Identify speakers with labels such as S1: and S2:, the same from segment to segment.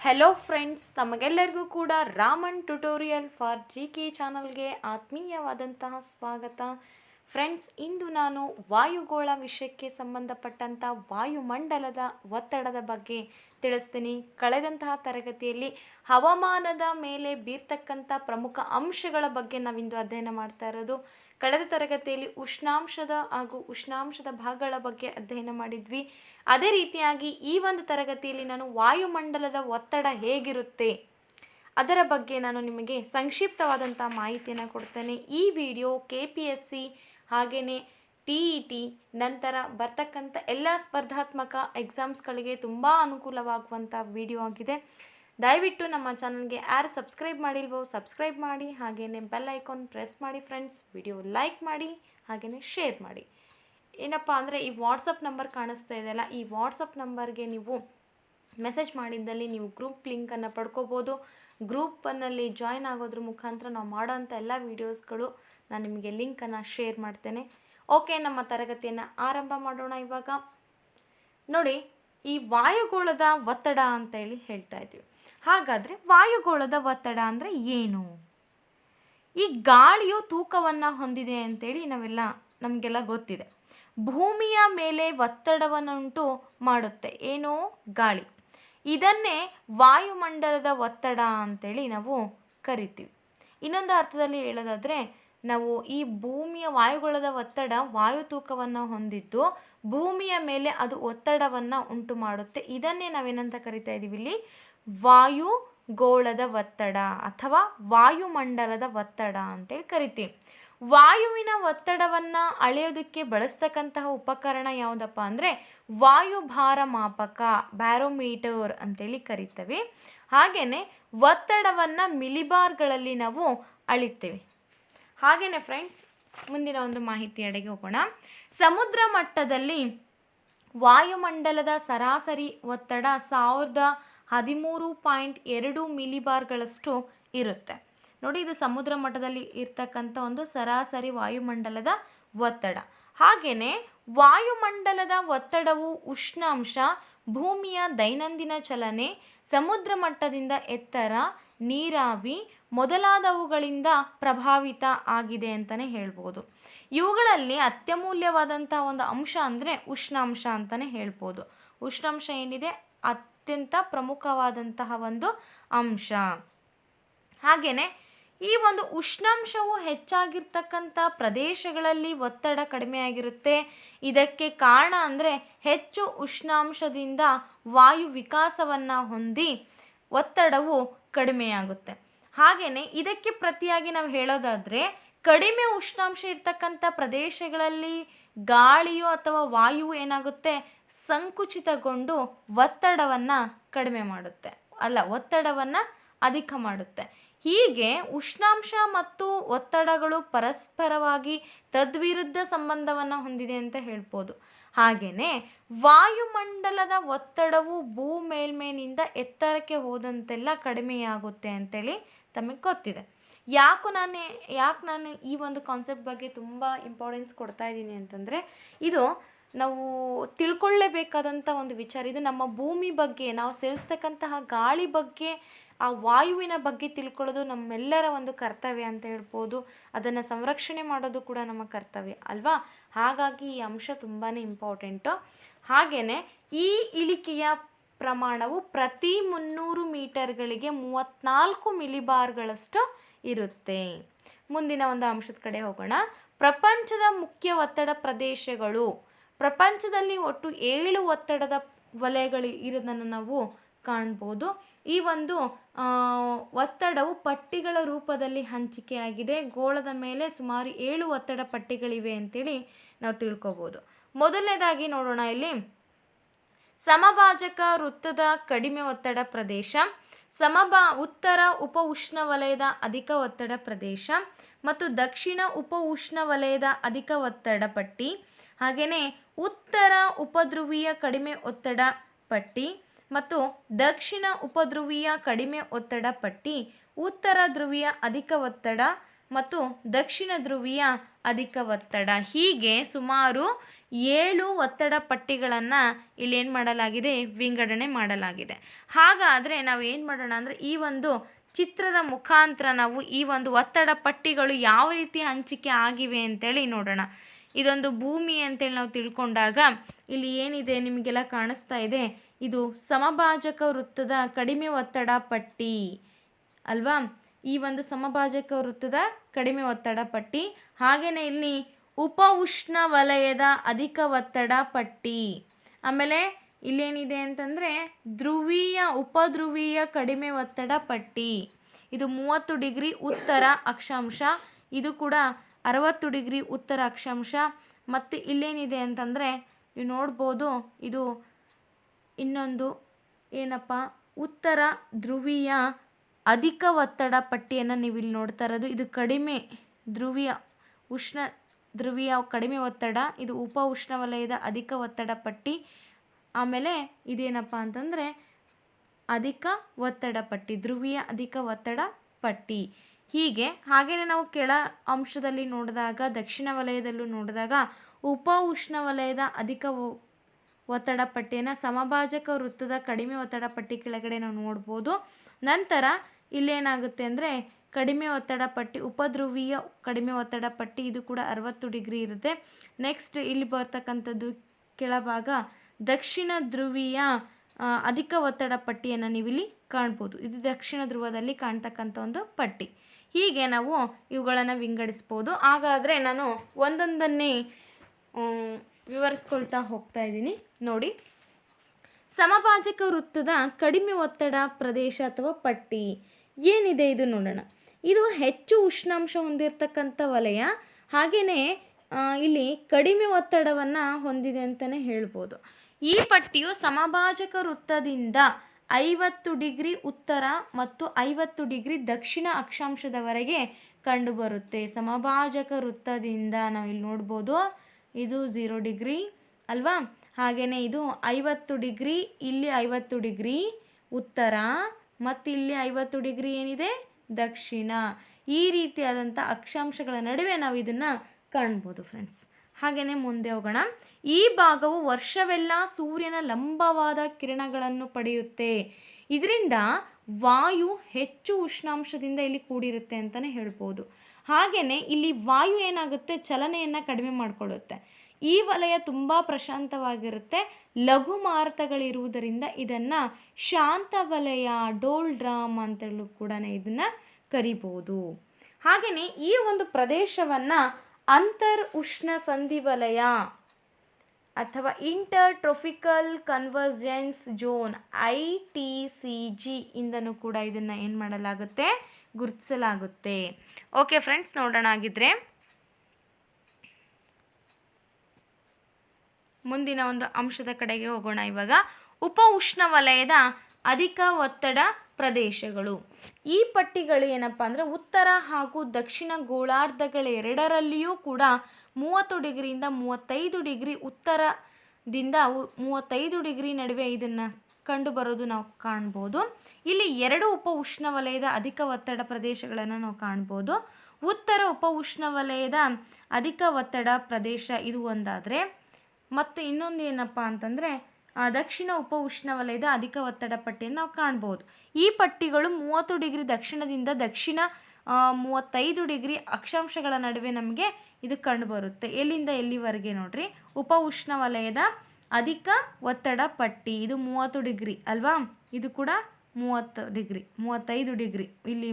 S1: Hello friends ತಮಗೆಲ್ಲರಿಗೂ ಕೂಡ Raman tutorial for G K ಚಾನಲ್ಗೆ ಆತ್ಮೀಯವಾದಂತಹ ಸ್ವಾಗತ. ಫ್ರೆಂಡ್ಸ್ ಇಂದು ನಾನು ವಾಯುಗೋಳ ವಿಷಯಕ್ಕೆ ಸಂಬಂಧಪಟ್ಟಂಥ ವಾಯುಮಂಡಲದ ಒತ್ತಡದ ಬಗ್ಗೆ ತಿಳಿಸ್ತೀನಿ. ಕಳೆದಂತಹ ತರಗತಿಯಲ್ಲಿ ಹವಾಮಾನದ ಮೇಲೆ ಬೀರ್ತಕ್ಕಂಥ ಪ್ರಮುಖ ಅಂಶಗಳ ಬಗ್ಗೆ ನಾವಿಂದು ಅಧ್ಯಯನ ಮಾಡ್ತಾ ಇರೋದು. ಕಳೆದ ತರಗತಿಯಲ್ಲಿ ಉಷ್ಣಾಂಶದ ಹಾಗೂ ಉಷ್ಣಾಂಶದ ಭಾಗಗಳ ಬಗ್ಗೆ ಅಧ್ಯಯನ ಮಾಡಿದ್ವಿ. ಅದೇ ರೀತಿಯಾಗಿ ಈ ಒಂದು ತರಗತಿಯಲ್ಲಿ ನಾನು ವಾಯುಮಂಡಲದ ಒತ್ತಡ ಹೇಗಿರುತ್ತೆ ಅದರ ಬಗ್ಗೆ ನಾನು ನಿಮಗೆ ಸಂಕ್ಷಿಪ್ತವಾದಂಥ ಮಾಹಿತಿಯನ್ನು ಕೊಡ್ತೇನೆ. ಈ video K P S C ಹಾಗೆಯೇ ಟಿ ಇ ಟಿ ನಂತರ ಬರ್ತಕ್ಕಂಥ ಎಲ್ಲ ಸ್ಪರ್ಧಾತ್ಮಕ ಎಕ್ಸಾಮ್ಸ್ಗಳಿಗೆ ತುಂಬ ಅನುಕೂಲವಾಗುವಂಥ ವಿಡಿಯೋ ಆಗಿದೆ. ದಯವಿಟ್ಟು ನಮ್ಮ ಚಾನಲ್ಗೆ ಯಾರು ಸಬ್ಸ್ಕ್ರೈಬ್ ಮಾಡಿಲ್ವೋ ಸಬ್ಸ್ಕ್ರೈಬ್ ಮಾಡಿ, ಹಾಗೆಯೇ ಬೆಲ್ ಐಕಾನ್ ಪ್ರೆಸ್ ಮಾಡಿ ಫ್ರೆಂಡ್ಸ್ ವಿಡಿಯೋ ಲೈಕ್ ಮಾಡಿ, ಹಾಗೆಯೇ ಶೇರ್ ಮಾಡಿ. ಏನಪ್ಪ ಅಂದರೆ ಈ ವಾಟ್ಸಪ್ ನಂಬರ್ ಕಾಣಿಸ್ತಾ ಇದೆಯಲ್ಲ ಈ ವಾಟ್ಸಪ್ ನಂಬರ್ಗೆ ನೀವು ಮೆಸೇಜ್ ಮಾಡಿದ್ದಲ್ಲಿ ನೀವು ಗ್ರೂಪ್ ಲಿಂಕನ್ನು ಪಡ್ಕೋಬೋದು. ಗ್ರೂಪನ್ನಲ್ಲಿ ಜಾಯ್ನ್ ಆಗೋದ್ರ ಮುಖಾಂತರ ನಾವು ಮಾಡೋಂಥ ಎಲ್ಲ ವೀಡಿಯೋಸ್ಗಳು ನಾನು ನಿಮಗೆ ಲಿಂಕನ್ನು ಶೇರ್ ಮಾಡ್ತೇನೆ. ಓಕೆ ನಮ್ಮ ತರಗತಿಯನ್ನು ಆರಂಭ ಮಾಡೋಣ ಇವಾಗ. ನೋಡಿ ಈ ವಾಯುಗೋಳದ ಒತ್ತಡ ಅಂತೇಳಿ ಹೇಳ್ತಾ ಇದ್ದೀವಿ ಹಾಗಾದರೆ ವಾಯುಗೋಳದ ಒತ್ತಡ ಅಂದರೆ ಏನು? ಈ ಗಾಳಿಯು ತೂಕವನ್ನು ಹೊಂದಿದೆ ಅಂತೇಳಿ ನಾವೆಲ್ಲ ನಮಗೆಲ್ಲ ಗೊತ್ತಿದೆ. ಭೂಮಿಯ ಮೇಲೆ ಒತ್ತಡವನ್ನುಂಟು ಮಾಡುತ್ತೆ. ಏನು? ಗಾಳಿ. ಇದನ್ನೇ ವಾಯುಮಂಡಲದ ಒತ್ತಡ ಅಂತೇಳಿ ನಾವು ಕರಿತೀವಿ. ಇನ್ನೊಂದು ಅರ್ಥದಲ್ಲಿ ಹೇಳೋದಾದರೆ ನಾವು ಈ ಭೂಮಿಯ ವಾಯುಗೋಳದ ಒತ್ತಡ ವಾಯು ತೂಕವನ್ನು ಹೊಂದಿದ್ದು ಭೂಮಿಯ ಮೇಲೆ ಅದು ಒತ್ತಡವನ್ನು ಉಂಟು ಮಾಡುತ್ತೆ. ಇದನ್ನೇ ನಾವೇನಂತ ಕರಿತಾ ಇದ್ದೀವಿ ಇಲ್ಲಿ? ವಾಯುಗೋಳದ ಒತ್ತಡ ಅಥವಾ ವಾಯುಮಂಡಲದ ಒತ್ತಡ ಅಂತೇಳಿ ಕರಿತೀವಿ. ವಾಯುವಿನ ಒತ್ತಡವನ್ನು ಅಳೆಯೋದಕ್ಕೆ ಬಳಸ್ತಕ್ಕಂತಹ ಉಪಕರಣ ಯಾವುದಪ್ಪ ಅಂದರೆ ವಾಯುಭಾರ ಮಾಪಕ, ಬ್ಯಾರೋಮೀಟರ್ ಅಂತೇಳಿ ಕರಿತೇವೆ. ಹಾಗೆಯೇ ಒತ್ತಡವನ್ನು ಮಿಲಿಬಾರ್ಗಳಲ್ಲಿ ನಾವು ಅಳಿತೇವೆ. ಹಾಗೆಯೇ ಫ್ರೆಂಡ್ಸ್ ಮುಂದಿನ ಒಂದು ಮಾಹಿತಿ ಅಡೆಗೆ ಹೋಗೋಣ. ಸಮುದ್ರ ಮಟ್ಟದಲ್ಲಿ ವಾಯುಮಂಡಲದ ಸರಾಸರಿ ಒತ್ತಡ ಸಾವಿರದ ಹದಿಮೂರು ಪಾಯಿಂಟ್ ಎರಡು ಮಿಲಿಬಾರ್ಗಳಷ್ಟು ಇರುತ್ತೆ. ನೋಡಿ, ಇದು ಸಮುದ್ರ ಮಟ್ಟದಲ್ಲಿ ಇರ್ತಕ್ಕಂಥ ಒಂದು ಸರಾಸರಿ ವಾಯುಮಂಡಲದ ಒತ್ತಡ. ಹಾಗೆಯೇ ವಾಯುಮಂಡಲದ ಒತ್ತಡವು ಉಷ್ಣಾಂಶ ಭೂಮಿಯ ದೈನಂದಿನ ಚಲನೆ, ಸಮುದ್ರ ಮಟ್ಟದಿಂದ ಎತ್ತರ ನೀರಾವಿ ಮೊದಲಾದವುಗಳಿಂದ ಪ್ರಭಾವಿತ ಆಗಿದೆ ಅಂತಲೇ ಹೇಳ್ಬೋದು. ಇವುಗಳಲ್ಲಿ ಅತ್ಯಮೂಲ್ಯವಾದಂಥ ಒಂದು ಅಂಶ ಅಂದರೆ ಉಷ್ಣಾಂಶ ಅಂತಲೇ ಹೇಳ್ಬೋದು. ಉಷ್ಣಾಂಶ ಏನಿದೆ? ಅತ್ಯಂತ ಪ್ರಮುಖವಾದಂತಹ ಒಂದು ಅಂಶ. ಹಾಗೆಯೇ ಈ ಒಂದು ಉಷ್ಣಾಂಶವು ಹೆಚ್ಚಾಗಿರ್ತಕ್ಕಂಥ ಪ್ರದೇಶಗಳಲ್ಲಿ ಒತ್ತಡ ಕಡಿಮೆ ಆಗಿರುತ್ತೆ ಇದಕ್ಕೆ ಕಾರಣ ಅಂದರೆ ಹೆಚ್ಚು ಉಷ್ಣಾಂಶದಿಂದ ವಾಯು ವಿಕಾಸವನ್ನು ಹೊಂದಿ ಒತ್ತಡವು ಕಡಿಮೆಯಾಗುತ್ತೆ. ಹಾಗೆಯೇ ಇದಕ್ಕೆ ಪ್ರತಿಯಾಗಿ ನಾವು ಹೇಳೋದಾದರೆ ಕಡಿಮೆ ಉಷ್ಣಾಂಶ ಇರ್ತಕ್ಕಂಥ ಪ್ರದೇಶಗಳಲ್ಲಿ ಗಾಳಿಯು ಅಥವಾ ವಾಯುವು ಏನಾಗುತ್ತೆ? ಸಂಕುಚಿತಗೊಂಡು ಒತ್ತಡವನ್ನು ಕಡಿಮೆ ಮಾಡುತ್ತೆ. ಅಲ್ಲ, ಒತ್ತಡವನ್ನು ಅಧಿಕ ಮಾಡುತ್ತೆ. ಹೀಗೆ ಉಷ್ಣಾಂಶ ಮತ್ತು ಒತ್ತಡಗಳು ಪರಸ್ಪರವಾಗಿ ತದ್ವಿರುದ್ಧ ಸಂಬಂಧವನ್ನು ಹೊಂದಿದೆ ಅಂತ ಹೇಳ್ಬೋದು. ಹಾಗೆಯೇ ವಾಯುಮಂಡಲದ ಒತ್ತಡವು ಭೂ ಮೇಲ್ಮೈನಿಂದ ಎತ್ತರಕ್ಕೆ ಹೋದಂತೆಲ್ಲ ಕಡಿಮೆಯಾಗುತ್ತೆ ಅಂತೇಳಿ ತಮಗೆ ಗೊತ್ತಿದೆ. ಯಾಕೋ ನಾನು, ಯಾಕೆ ನಾನು ಈ ಒಂದು ಕಾನ್ಸೆಪ್ಟ್ ಬಗ್ಗೆ ತುಂಬ ಇಂಪಾರ್ಟೆನ್ಸ್ ಕೊಡ್ತಾ ಇದ್ದೀನಿ ಅಂತಂದರೆ, ಇದು ನಾವು ತಿಳ್ಕೊಳ್ಳೇಬೇಕಾದಂಥ ಒಂದು ವಿಚಾರ. ಇದು ನಮ್ಮ ಭೂಮಿ ಬಗ್ಗೆ, ನಾವು ಸೇವಿಸ್ತಕ್ಕಂತಹ ಗಾಳಿ ಬಗ್ಗೆ ಆ ವಾಯುವಿನ ಬಗ್ಗೆ ತಿಳ್ಕೊಳ್ಳೋದು ನಮ್ಮೆಲ್ಲರ ಒಂದು ಕರ್ತವ್ಯ ಅಂತ ಹೇಳ್ಬೋದು. ಅದನ್ನು ಸಂರಕ್ಷಣೆ ಮಾಡೋದು ಕೂಡ ನಮ್ಮ ಕರ್ತವ್ಯ, ಅಲ್ವಾ? ಹಾಗಾಗಿ ಈ ಅಂಶ ತುಂಬಾ ಇಂಪಾರ್ಟೆಂಟು ಹಾಗೆಯೇ ಈ ಇಳಿಕೆಯ ಪ್ರಮಾಣವು ಪ್ರತಿ ಮುನ್ನೂರು ಮೀಟರ್ಗಳಿಗೆ ಮೂವತ್ತ್ನಾಲ್ಕು ಮಿಲಿಬಾರ್ಗಳಷ್ಟು ಇರುತ್ತೆ. ಮುಂದಿನ ಒಂದು ಅಂಶದ ಕಡೆ ಹೋಗೋಣ. ಪ್ರಪಂಚದ ಮುಖ್ಯ ಒತ್ತಡ ಪ್ರದೇಶಗಳು. ಪ್ರಪಂಚದಲ್ಲಿ ಒಟ್ಟು ಏಳು ಒತ್ತಡದ ವಲಯಗಳು ಇರೋದನ್ನು ನಾವು ಕಾಣ್ಬೋದು. ಈ ಒಂದು ಒತ್ತಡವು ಪಟ್ಟಿಗಳ ರೂಪದಲ್ಲಿ ಹಂಚಿಕೆಯಾಗಿದೆ. ಗೋಳದ ಮೇಲೆ ಸುಮಾರು ಏಳು ಒತ್ತಡ ಪಟ್ಟಿಗಳಿವೆ ಅಂತೇಳಿ ನಾವು ತಿಳ್ಕೊಬೋದು. ಮೊದಲನೇದಾಗಿ ನೋಡೋಣ ಇಲ್ಲಿ. ಸಮಭಾಜಕ ವೃತ್ತದ ಕಡಿಮೆ ಒತ್ತಡ ಪ್ರದೇಶ ಸಮಬಾ ಉತ್ತರ ಉಪ ಉಷ್ಣವಲಯದ ಅಧಿಕ ಒತ್ತಡ ಪ್ರದೇಶ ಮತ್ತು ದಕ್ಷಿಣ ಉಪ ಉಷ್ಣವಲಯದ ಅಧಿಕ ಒತ್ತಡ ಪಟ್ಟಿ. ಹಾಗೆಯೇ ಉತ್ತರ ಉಪಧ್ರುವೀಯ ಕಡಿಮೆ ಒತ್ತಡ ಪಟ್ಟಿ ಮತ್ತು ದಕ್ಷಿಣ ಉಪಧ್ರುವೀಯ ಕಡಿಮೆ ಒತ್ತಡ ಪಟ್ಟಿ, ಉತ್ತರ ಧ್ರುವೀಯ ಅಧಿಕ ಒತ್ತಡ ಮತ್ತು ದಕ್ಷಿಣ ಧ್ರುವೀಯ ಅಧಿಕ ಒತ್ತಡ. ಹೀಗೆ ಸುಮಾರು ಏಳು ಒತ್ತಡ ಪಟ್ಟಿಗಳನ್ನು ಇಲ್ಲಿ ಏನು ಮಾಡಲಾಗಿದೆ? ವಿಂಗಡಣೆ ಮಾಡಲಾಗಿದೆ. ಹಾಗಾದರೆ ನಾವು ಏನು ಮಾಡೋಣ ಅಂದರೆ ಈ ಒಂದು ಚಿತ್ರದ ಮುಖಾಂತರ ನಾವು ಈ ಒಂದು ಒತ್ತಡ ಪಟ್ಟಿಗಳು ಯಾವ ರೀತಿ ಹಂಚಿಕೆ ಆಗಿವೆ ಅಂತೇಳಿ ನೋಡೋಣ. ಇದೊಂದು ಭೂಮಿ ಅಂತೇಳಿ ನಾವು ತಿಳ್ಕೊಂಡಾಗ ಇಲ್ಲಿ ಏನಿದೆ ನಿಮಗೆಲ್ಲ ಕಾಣಿಸ್ತಾ ಇದೆ? ಇದು ಸಮಭಾಜಕ ವೃತ್ತದ ಕಡಿಮೆ ಒತ್ತಡ ಪಟ್ಟಿ. ಅಲ್ವಾ? ಈ ಒಂದು ಸಮಭಾಜಕ ವೃತ್ತದ ಕಡಿಮೆ ಒತ್ತಡ ಪಟ್ಟಿ. ಹಾಗೆಯೇ ಇಲ್ಲಿ ಉಪ ಉಷ್ಣ ವಲಯದ ಅಧಿಕ ಒತ್ತಡ ಪಟ್ಟಿ. ಆಮೇಲೆ ಇಲ್ಲೇನಿದೆ ಅಂತಂದರೆ ಧ್ರುವೀಯ, ಉಪಧ್ರುವೀಯ ಕಡಿಮೆ ಒತ್ತಡ ಪಟ್ಟಿ. ಇದು ಮೂವತ್ತು ಡಿಗ್ರಿ ಉತ್ತರ ಅಕ್ಷಾಂಶ. ಇದು ಕೂಡ ಅರವತ್ತು ಡಿಗ್ರಿ ಉತ್ತರ ಅಕ್ಷಾಂಶ. ಮತ್ತು ಇಲ್ಲೇನಿದೆ ಅಂತಂದರೆ, ನೀವು ನೋಡ್ಬೋದು, ಇದು ಇನ್ನೊಂದು ಏನಪ್ಪ, ಉತ್ತರ ಧ್ರುವೀಯ ಅಧಿಕ ಒತ್ತಡ ಪಟ್ಟಿಯನ್ನು ನೀವು ಇಲ್ಲಿ ನೋಡ್ತಾ ಇರೋದು. ಇದು ಕಡಿಮೆ ಧ್ರುವೀಯ ಉಷ್ಣ ಧ್ರುವೀಯ ಕಡಿಮೆ ಒತ್ತಡ, ಇದು ಉಪ ಉಷ್ಣವಲಯದ ಅಧಿಕ ಒತ್ತಡ ಪಟ್ಟಿ. ಆಮೇಲೆ ಇದೇನಪ್ಪ ಅಂತಂದರೆ, ಅಧಿಕ ಒತ್ತಡ ಪಟ್ಟಿ, ಧ್ರುವೀಯ ಅಧಿಕ ಒತ್ತಡ ಪಟ್ಟಿ. ಹೀಗೆ ಹಾಗೆಯೇ ನಾವು ಕೆಳ ಅಂಶದಲ್ಲಿ ನೋಡಿದಾಗ, ದಕ್ಷಿಣ ವಲಯದಲ್ಲೂ ನೋಡಿದಾಗ, ಉಪ ಉಷ್ಣವಲಯದ ಅಧಿಕ ಒತ್ತಡ ಪಟ್ಟಿಯನ್ನು ಸಮಭಾಜಕ ವೃತ್ತದ ಕಡಿಮೆ ಒತ್ತಡ ಪಟ್ಟಿ ಕೆಳಗಡೆ ನಾವು ನೋಡ್ಬೋದು. ನಂತರ ಇಲ್ಲೇನಾಗುತ್ತೆ ಅಂದರೆ ಕಡಿಮೆ ಒತ್ತಡ ಪಟ್ಟಿ, ಉಪಧ್ರುವೀಯ ಕಡಿಮೆ ಒತ್ತಡ ಪಟ್ಟಿ, ಇದು ಕೂಡ ಅರವತ್ತು ಡಿಗ್ರಿ ಇರುತ್ತೆ. ನೆಕ್ಸ್ಟ್ ಇಲ್ಲಿ ಬರ್ತಕ್ಕಂಥದ್ದು ಕೆಳಭಾಗ, ದಕ್ಷಿಣ ಧ್ರುವೀಯ ಅಧಿಕ ಒತ್ತಡ ಪಟ್ಟಿಯನ್ನು ನೀವಿಲ್ಲಿ ಕಾಣ್ಬೋದು. ಇದು ದಕ್ಷಿಣ ಧ್ರುವದಲ್ಲಿ ಕಾಣ್ತಕ್ಕಂಥ ಒಂದು ಪಟ್ಟಿ. ಹೀಗೆ ನಾವು ಇವುಗಳನ್ನು ವಿಂಗಡಿಸ್ಬೋದು. ಹಾಗಾದರೆ ನಾನು ಒಂದೊಂದನ್ನೇ ವಿವರಿಸ್ಕೊಳ್ತಾ ಹೋಗ್ತಾ ಇದ್ದೀನಿ. ನೋಡಿ. ಸಮಭಾಜಕ ವೃತ್ತದ ಕಡಿಮೆ ಒತ್ತಡ ಪ್ರದೇಶ ಅಥವಾ ಪಟ್ಟಿ. ಏನಿದೆ ಇದು ನೋಡೋಣ. ಇದು ಹೆಚ್ಚು ಉಷ್ಣಾಂಶ ಹೊಂದಿರತಕ್ಕಂಥ ವಲಯ. ಹಾಗೆಯೇ ಇಲ್ಲಿ ಕಡಿಮೆ ಒತ್ತಡವನ್ನು ಹೊಂದಿದೆ ಅಂತಲೇ ಹೇಳ್ಬೋದು. ಈ ಪಟ್ಟಿಯು ಸಮಭಾಜಕ ವೃತ್ತದಿಂದ ಐವತ್ತು ಡಿಗ್ರಿ ಉತ್ತರ ಮತ್ತು ಐವತ್ತು ಡಿಗ್ರಿ ದಕ್ಷಿಣ ಅಕ್ಷಾಂಶದವರೆಗೆ ಕಂಡುಬರುತ್ತೆ. ಸಮಭಾಜಕ ವೃತ್ತದಿಂದ ನಾವು ಇಲ್ಲಿ ನೋಡ್ಬೋದು. ಇದು ಝೀರೋ ಡಿಗ್ರಿ ಅಲ್ವಾ? ಹಾಗೆಯೇ ಇದು ಐವತ್ತು ಡಿಗ್ರಿ, ಇಲ್ಲಿ ಐವತ್ತು ಡಿಗ್ರಿ ಉತ್ತರ ಮತ್ತು ಇಲ್ಲಿ ಐವತ್ತು ಡಿಗ್ರಿ ಏನಿದೆ? ದಕ್ಷಿಣ. ಈ ರೀತಿಯಾದಂಥ ಅಕ್ಷಾಂಶಗಳ ನಡುವೆ ನಾವು ಇದನ್ನು ಕಾಣ್ಬೋದು ಫ್ರೆಂಡ್ಸ್ ಹಾಗೆಯೇ ಮುಂದೆ ಹೋಗೋಣ. ಈ ಭಾಗವು ವರ್ಷವೆಲ್ಲ ಸೂರ್ಯನ ಲಂಬವಾದ ಕಿರಣಗಳನ್ನು ಪಡೆಯುತ್ತೆ. ಇದರಿಂದ ವಾಯು ಹೆಚ್ಚು ಉಷ್ಣಾಂಶದಿಂದ ಇಲ್ಲಿ ಕೂಡಿರುತ್ತೆ ಅಂತಲೇ ಹೇಳ್ಬೋದು. ಹಾಗೆಯೇ ಇಲ್ಲಿ ವಾಯು ಏನಾಗುತ್ತೆ? ಚಲನೆಯನ್ನು ಕಡಿಮೆ ಮಾಡಿಕೊಳ್ಳುತ್ತೆ. ಈ ವಲಯ ತುಂಬ ಪ್ರಶಾಂತವಾಗಿರುತ್ತೆ. ಲಘು ಮಾರುತಗಳಿರುವುದರಿಂದ ಇದನ್ನು ಶಾಂತ ವಲಯ, ಡೋಲ್ ಡ್ರಾಮ್ ಅಂತೇಳಿ ಕೂಡ ಇದನ್ನು ಕರಿಬೋದು. ಹಾಗೆಯೇ ಈ ಒಂದು ಪ್ರದೇಶವನ್ನು ಅಂತರ್ ಉಷ್ಣ ಸಂಧಿವಲಯ ಅಥವಾ inter tropical convergence zone I T C Z ಇಂದನೂ ಕೂಡ ಇದನ್ನು ಏನು ಮಾಡಲಾಗುತ್ತೆ? ಗುರುತಿಸಲಾಗುತ್ತೆ. ಓಕೆ ಫ್ರೆಂಡ್ಸ್ ನೋಡೋಣ ಆಗಿದ್ರೆ ಮುಂದಿನ ಒಂದು ಅಂಶದ ಕಡೆಗೆ ಹೋಗೋಣ ಇವಾಗ. ಉಪ ಉಷ್ಣವಲಯದ ಅಧಿಕ ಒತ್ತಡ ಪ್ರದೇಶಗಳು. ಈ ಪಟ್ಟಿಗಳು ಏನಪ್ಪ ಅಂದರೆ ಉತ್ತರ ಹಾಗೂ ದಕ್ಷಿಣ ಗೋಳಾರ್ಧಗಳೆರಡರಲ್ಲಿಯೂ ಕೂಡ ಮೂವತ್ತು ಡಿಗ್ರಿಯಿಂದ ಮೂವತ್ತೈದು ಡಿಗ್ರಿ ಉತ್ತರದಿಂದ ಮೂವತ್ತೈದು ಡಿಗ್ರಿ ನಡುವೆ ಇದನ್ನು ಕಂಡುಬರೋದು ನಾವು ಕಾಣ್ಬೋದು. ಇಲ್ಲಿ ಎರಡು ಉಪ ಉಷ್ಣವಲಯದ ಅಧಿಕ ಒತ್ತಡ ಪ್ರದೇಶಗಳನ್ನು ನಾವು ಕಾಣ್ಬೋದು. ಉತ್ತರ ಉಪ ಉಷ್ಣವಲಯದ ಅಧಿಕ ಒತ್ತಡ ಪ್ರದೇಶ ಇದು ಒಂದಾದರೆ, ಮತ್ತು ಇನ್ನೊಂದು ಏನಪ್ಪ ಅಂತಂದರೆ ದಕ್ಷಿಣ ಉಪ ಉಷ್ಣವಲಯದ ಅಧಿಕ ಒತ್ತಡ ಪಟ್ಟಿಯನ್ನು ನಾವು ಕಾಣ್ಬೋದು. ಈ ಪಟ್ಟಿಗಳು ಮೂವತ್ತು ಡಿಗ್ರಿ ದಕ್ಷಿಣದಿಂದ ದಕ್ಷಿಣ ಮೂವತ್ತೈದು ಡಿಗ್ರಿ ಅಕ್ಷಾಂಶಗಳ ನಡುವೆ ನಮಗೆ ಇದು ಕಂಡುಬರುತ್ತೆ. ಎಲ್ಲಿಂದ ಎಲ್ಲಿವರೆಗೆ ನೋಡ್ರಿ? ಉಪ ಉಷ್ಣವಲಯದ ಅಧಿಕ ಒತ್ತಡ ಪಟ್ಟಿ. ಇದು ಮೂವತ್ತು ಡಿಗ್ರಿ ಅಲ್ವಾ? ಇದು ಕೂಡ ಮೂವತ್ತು ಡಿಗ್ರಿ, ಮೂವತ್ತೈದು ಡಿಗ್ರಿ. ಇಲ್ಲಿ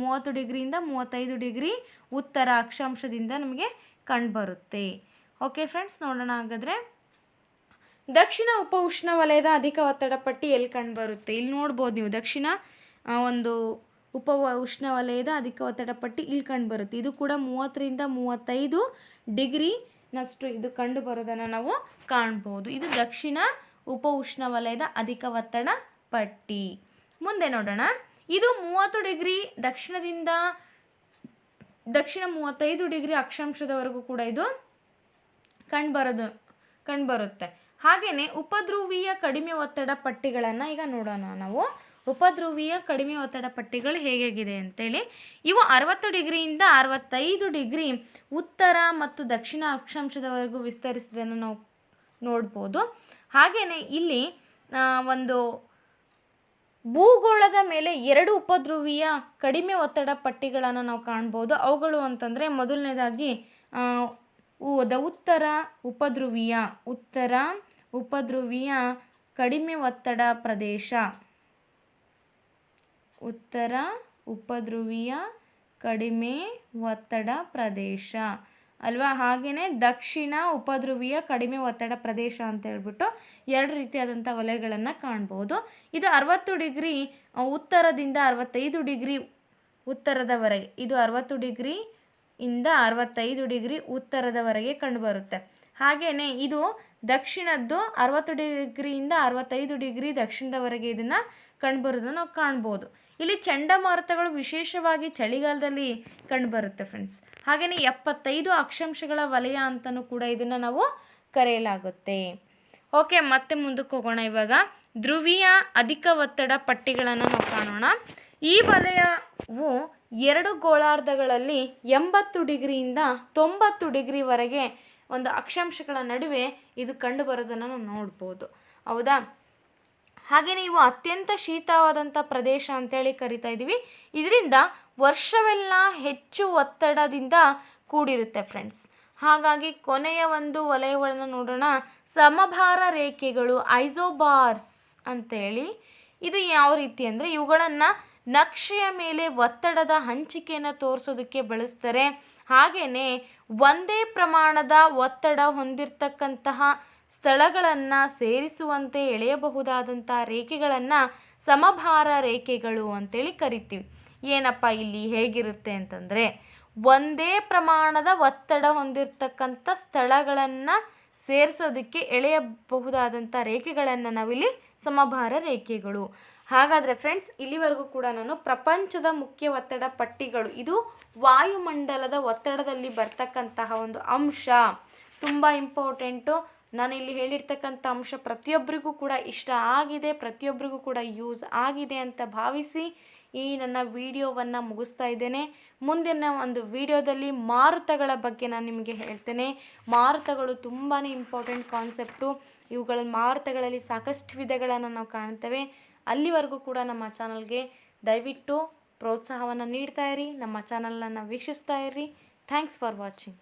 S1: ಮೂವತ್ತು ಡಿಗ್ರಿಯಿಂದ ಮೂವತ್ತೈದು ಡಿಗ್ರಿ ಉತ್ತರ ಅಕ್ಷಾಂಶದಿಂದ ನಮಗೆ ಕಂಡುಬರುತ್ತೆ. ಓಕೆ ಫ್ರೆಂಡ್ಸ್, ನೋಡೋಣ ಹಾಗಾದರೆ. ದಕ್ಷಿಣ ಉಪ ಉಷ್ಣವಲಯದ ಅಧಿಕ ಒತ್ತಡ ಪಟ್ಟಿ ಎಲ್ಲಿ ಕಂಡುಬರುತ್ತೆ ಇಲ್ಲಿ ನೋಡ್ಬೋದು ನೀವು. ದಕ್ಷಿಣ ಒಂದು ಉಪ ಉಷ್ಣವಲಯದ ಅಧಿಕ ಒತ್ತಡ ಪಟ್ಟಿ ಇಲ್ಲಿ ಕಂಡುಬರುತ್ತೆ ಇದು ಕೂಡ ಮೂವತ್ತರಿಂದ ಮೂವತ್ತೈದು ಡಿಗ್ರಿನಷ್ಟು ಇದು ಕಂಡು ಬರೋದನ್ನು ನಾವು ಕಾಣ್ಬೋದು. ಇದು ದಕ್ಷಿಣ ಉಪ ಉಷ್ಣವಲಯದ ಅಧಿಕ ಒತ್ತಡ ಪಟ್ಟಿ. ಮುಂದೆ ನೋಡೋಣ. ಇದು ಮೂವತ್ತು ಡಿಗ್ರಿ ದಕ್ಷಿಣದಿಂದ ದಕ್ಷಿಣ ಮೂವತ್ತೈದು ಡಿಗ್ರಿ ಅಕ್ಷಾಂಶದವರೆಗೂ ಕೂಡ ಇದು ಕಂಡುಬರೋದು ಕಂಡುಬರುತ್ತೆ ಹಾಗೆಯೇ ಉಪಧ್ರುವೀಯ ಕಡಿಮೆ ಒತ್ತಡ ಪಟ್ಟಿಗಳನ್ನು ಈಗ ನೋಡೋಣ ನಾವು. ಉಪಧ್ರುವೀಯ ಕಡಿಮೆ ಒತ್ತಡ ಪಟ್ಟಿಗಳು ಹೇಗಾಗಿದೆ ಅಂತೇಳಿ. ಇವು ಅರವತ್ತು ಡಿಗ್ರಿಯಿಂದ ಅರವತ್ತೈದು ಡಿಗ್ರಿ ಉತ್ತರ ಮತ್ತು ದಕ್ಷಿಣ ಅಕ್ಷಾಂಶದವರೆಗೂ ವಿಸ್ತರಿಸಿದ್ದನ್ನು ನಾವು ನೋಡ್ಬೋದು. ಹಾಗೆಯೇ ಇಲ್ಲಿ ಒಂದು ಭೂಗೋಳದ ಮೇಲೆ ಎರಡು ಉಪಧ್ರುವೀಯ ಕಡಿಮೆ ಒತ್ತಡ ಪಟ್ಟಿಗಳನ್ನು ನಾವು ಕಾಣ್ಬೋದು. ಅವುಗಳು ಅಂತಂದರೆ ಮೊದಲನೇದಾಗಿ ದ ಉತ್ತರ ಉಪಧ್ರುವೀಯ, ಉತ್ತರ ಉಪಧ್ರುವೀಯ ಕಡಿಮೆ ಒತ್ತಡ ಪ್ರದೇಶ. ಉತ್ತರ ಉಪಧ್ರುವೀಯ ಕಡಿಮೆ ಒತ್ತಡ ಪ್ರದೇಶ. ಅಲ್ವಾ? ಹಾಗೆಯೇ ದಕ್ಷಿಣ ಉಪಧ್ರುವೀಯ ಕಡಿಮೆ ಒತ್ತಡ ಪ್ರದೇಶ ಅಂತ ಹೇಳ್ಬಿಟ್ಟು ಎರಡು ರೀತಿಯಾದಂಥ ವಲಯಗಳನ್ನು ಕಾಣ್ಬೋದು. ಇದು ಅರವತ್ತು ಡಿಗ್ರಿ ಉತ್ತರದಿಂದ ಅರವತ್ತೈದು ಡಿಗ್ರಿ ಉತ್ತರದವರೆಗೆ, ಇದು ಅರವತ್ತು ಡಿಗ್ರಿ ಇಂದ ಅರವತ್ತೈದು ಡಿಗ್ರಿ ಉತ್ತರದವರೆಗೆ ಕಂಡುಬರುತ್ತೆ ಹಾಗೆಯೇ ಇದು ದಕ್ಷಿಣದ್ದು ಅರವತ್ತು ಡಿಗ್ರಿಯಿಂದ ಅರವತ್ತೈದು ಡಿಗ್ರಿ ದಕ್ಷಿಣದವರೆಗೆ ಇದನ್ನು ಕಂಡುಬರೋದನ್ನು ನಾವು ಕಾಣ್ಬೋದು. ಇಲ್ಲಿ ಚಂಡಮಾರುತಗಳು ವಿಶೇಷವಾಗಿ ಚಳಿಗಾಲದಲ್ಲಿ ಕಂಡುಬರುತ್ತೆ ಫ್ರೆಂಡ್ಸ್ ಹಾಗೆಯೇ ಎಪ್ಪತ್ತೈದು ಅಕ್ಷಾಂಶಗಳ ವಲಯ ಅಂತಲೂ ಕೂಡ ಇದನ್ನು ನಾವು ಕರೆಯಲಾಗುತ್ತೆ. ಓಕೆ ಮತ್ತೆ ಮುಂದಕ್ಕೆ ಹೋಗೋಣ ಇವಾಗ. ಧ್ರುವೀಯ ಅಧಿಕ ಒತ್ತಡ ಪಟ್ಟಿಗಳನ್ನು ನಾವು ಕಾಣೋಣ. ಈ ವಲಯವು ಎರಡು ಗೋಳಾರ್ಧಗಳಲ್ಲಿ ಎಂಬತ್ತು ಡಿಗ್ರಿಯಿಂದ ತೊಂಬತ್ತು ಡಿಗ್ರಿವರೆಗೆ ಒಂದು ಅಕ್ಷಾಂಶಗಳ ನಡುವೆ ಇದು ಕಂಡುಬರೋದನ್ನು ನಾವು ನೋಡ್ಬೋದು. ಹೌದಾ? ಹಾಗೆಯೇ ಇವು ಅತ್ಯಂತ ಶೀತವಾದಂಥ ಪ್ರದೇಶ ಅಂತೇಳಿ ಕರಿತಾ ಇದ್ದೀವಿ. ಇದರಿಂದ ವರ್ಷವೆಲ್ಲ ಹೆಚ್ಚು ಒತ್ತಡದಿಂದ ಕೂಡಿರುತ್ತೆ ಫ್ರೆಂಡ್ಸ್ ಹಾಗಾಗಿ ಕೊನೆಯ ಒಂದು ವಲಯಗಳನ್ನು ನೋಡೋಣ. ಸಮಭಾರ ರೇಖೆಗಳು, ಐಸೋಬಾರ್ಸ್ ಅಂತೇಳಿ. ಇದು ಯಾವ ರೀತಿ ಅಂದರೆ ಇವುಗಳನ್ನು ನಕ್ಷೆಯ ಮೇಲೆ ಒತ್ತಡದ ಹಂಚಿಕೆಯನ್ನು ತೋರಿಸೋದಕ್ಕೆ ಬಳಸ್ತಾರೆ. ಹಾಗೆಯೇ ಒಂದೇ ಪ್ರಮಾಣದ ಒತ್ತಡ ಹೊಂದಿರತಕ್ಕಂತಹ ಸ್ಥಳಗಳನ್ನು ಸೇರಿಸುವಂತೆ ಎಳೆಯಬಹುದಾದಂಥ ರೇಖೆಗಳನ್ನು ಸಮಭಾರ ರೇಖೆಗಳು ಅಂತೇಳಿ ಕರಿತೀವಿ. ಏನಪ್ಪ ಇಲ್ಲಿ ಹೇಗಿರುತ್ತೆ ಅಂತಂದರೆ ಒಂದೇ ಪ್ರಮಾಣದ ಒತ್ತಡ ಹೊಂದಿರತಕ್ಕಂಥ ಸ್ಥಳಗಳನ್ನು ಸೇರಿಸೋದಕ್ಕೆ ಎಳೆಯಬಹುದಾದಂಥ ರೇಖೆಗಳನ್ನು ನಾವಿಲ್ಲಿ ಸಮಭಾರ ರೇಖೆಗಳು. ಹಾಗಾದರೆ ಫ್ರೆಂಡ್ಸ್ ಇಲ್ಲಿವರೆಗೂ ಕೂಡ ನಾನು ಪ್ರಪಂಚದ ಮುಖ್ಯ ಒತ್ತಡ ಪಟ್ಟಿಗಳು, ಇದು ವಾಯುಮಂಡಲದ ಒತ್ತಡದಲ್ಲಿ ಬರ್ತಕ್ಕಂತಹ ಒಂದು ಅಂಶ. ತುಂಬ ಇಂಪಾರ್ಟೆಂಟು ನಾನು ಇಲ್ಲಿ ಹೇಳಿರ್ತಕ್ಕಂಥ ಅಂಶ ಪ್ರತಿಯೊಬ್ಬರಿಗೂ ಕೂಡ ಇಷ್ಟ ಆಗಿದೆ, ಪ್ರತಿಯೊಬ್ಬರಿಗೂ ಕೂಡ ಯೂಸ್ ಆಗಿದೆ ಅಂತ ಭಾವಿಸಿ ಈ ನನ್ನ ವಿಡಿಯೋವನ್ನು ಮುಗಿಸ್ತಾ ಇದ್ದೇನೆ. ಮುಂದಿನ ಒಂದು ವಿಡಿಯೋದಲ್ಲಿ ಮಾರುತಗಳ ಬಗ್ಗೆ ನಾನು ನಿಮಗೆ ಹೇಳ್ತೇನೆ. ಮಾರುತಗಳು ತುಂಬಾ ಇಂಪಾರ್ಟೆಂಟ್ ಕಾನ್ಸೆಪ್ಟು ಇವುಗಳ ಮಾರುತಗಳಲ್ಲಿ ಸಾಕಷ್ಟು ವಿಧಗಳನ್ನು ನಾವು ಕಾಣ್ತೇವೆ. ಅಲ್ಲಿವರೆಗೂ ಕೂಡ ನಮ್ಮ ಚಾನಲ್ಗೆ ದಯವಿಟ್ಟು ಪ್ರೋತ್ಸಾಹವನ್ನು ನೀಡ್ತಾ ಇರಿ. ನಮ್ಮ ಚಾನಲನ್ನು ವೀಕ್ಷಿಸ್ತಾ ಇರಿ. Thanks for watching